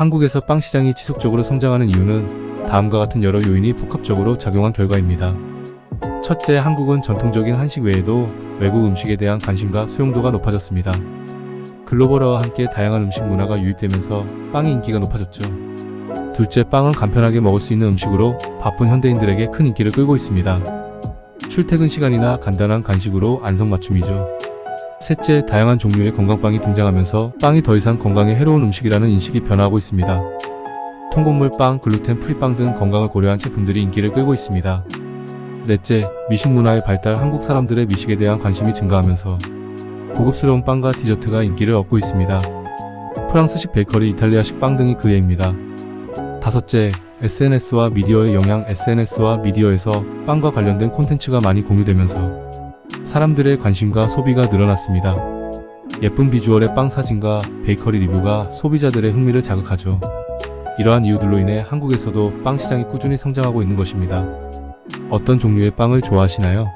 한국에서 빵 시장이 지속적으로 성장하는 이유는 다음과 같은 여러 요인이 복합적으로 작용한 결과입니다. 첫째, 한국은 전통적인 한식 외에도 외국 음식에 대한 관심과 수용도가 높아졌습니다. 글로벌화와 함께 다양한 음식 문화가 유입되면서 빵의 인기가 높아졌죠. 둘째, 빵은 간편하게 먹을 수 있는 음식으로 바쁜 현대인들에게 큰 인기를 끌고 있습니다. 출퇴근 시간이나 간단한 간식으로 안성맞춤이죠. 셋째, 다양한 종류의 건강빵이 등장하면서 빵이 더 이상 건강에 해로운 음식이라는 인식이 변화하고 있습니다. 통곡물 빵, 글루텐 프리 빵 등 건강을 고려한 제품들이 인기를 끌고 있습니다. 넷째, 미식 문화의 발달 한국 사람들의 미식에 대한 관심이 증가하면서 고급스러운 빵과 디저트가 인기를 얻고 있습니다. 프랑스식 베이커리, 이탈리아식 빵 등이 그 예입니다. 다섯째, SNS와 미디어의 영향 SNS와 미디어에서 빵과 관련된 콘텐츠가 많이 공유되면서 사람들의 관심과 소비가 늘어났습니다. 예쁜 비주얼의 빵 사진과 베이커리 리뷰가 소비자들의 흥미를 자극하죠. 이러한 이유들로 인해 한국에서도 빵 시장이 꾸준히 성장하고 있는 것입니다. 어떤 종류의 빵을 좋아하시나요?